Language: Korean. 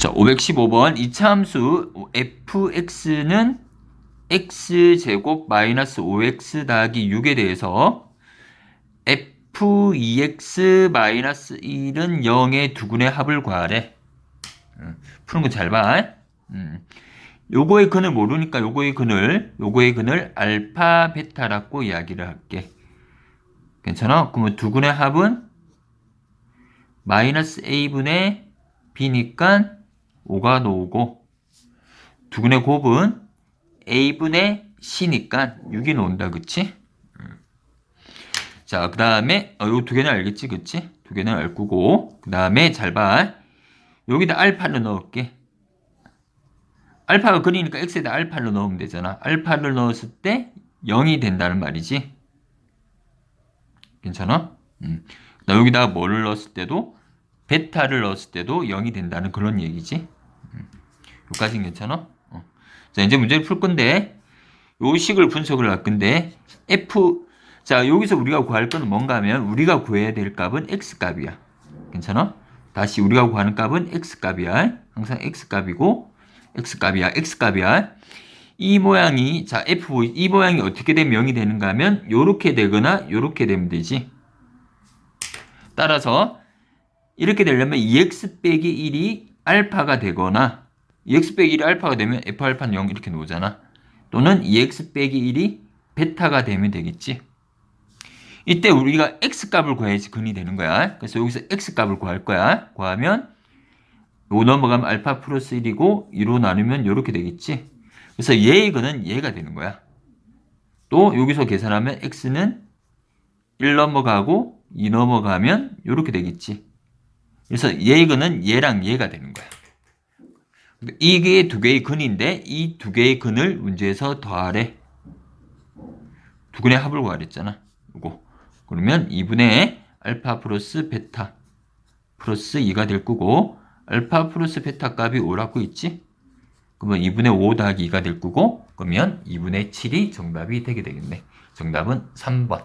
자, 515번 이차 함수 fx는 x제곱 마이너스 5x 더하기 6에 대해서 f2x 마이너스 1은 0의 두근의 합을 구하래. 음, 푸는 거 잘 봐. 음. 요거의 근을 모르니까 요거의 근을 요거의 근을 알파 베타라고 이야기를 할게. 괜찮아? 그러면 두근의 합은 마이너스 a분의 b니까 5가 나오고 두근의 곱은 a분의 c니까 6이 나온다 그치? 음. 자, 그 다음에 어, 요두 개는 알겠지 그치? 두 개는 알 거고 그 다음에 잘 봐. 여기다 알파를 넣을게. 알파가 근이니까 x에다 알파를 넣으면 되잖아. 알파를 넣었을 때 0이 된다는 말이지. 괜찮아? 음. 나 여기다가 뭐를 넣었을 때도 베타를 넣었을 때도 0이 된다는 그런 얘기지. 음. 여기까지는 괜찮아? 어. 자, 이제 문제를 풀 건데 요 식을 분석을 할 건데 f 자, 여기서 우리가 구할 건 뭔가 하면 우리가 구해야 될 값은 x 값이야. 괜찮아? 다시 우리가 구하는 값은 x 값이야. 항상 x 값이고 x 값이야. x 값이야. 이 모양이 자 f 이 모양이 어떻게 되면 0이 되는가 하면 요렇게 되거나 요렇게 되면 되지. 따라서 이렇게 되려면 2x 빼기 1이 알파가 되거나 2x 빼기 1이 알파가 되면 f 알파는 0 이렇게 나오잖아. 또는 2x 빼기 1이 베타가 되면 되겠지. 이때 우리가 x 값을 구해야지 근이 되는 거야. 그래서 여기서 x 값을 구할 거야. 구하면 요 넘어가면 알파 플러스 1이고 2로 나누면 이렇게 되겠지. 그래서 얘의 근은 얘가 되는 거야. 또 여기서 계산하면 x는 1 넘어가고 2 넘어가면 이렇게 되겠지. 그래서 얘의 근은 얘랑 얘가 되는 거야. 이게 두 개의 근인데 이 두 개의 근을 문제에서 더하래. 두 근의 합을 구하랬잖아. 이거. 그러면 2분의 알파 플러스 베타 플러스 2가 될 거고 알파 플러스 베타 값이 5라고 있지? 그러면 2분의 5 더하기 2가 될 거고 그러면 2분의 7이 정답이 되게 되겠네. 정답은 3번.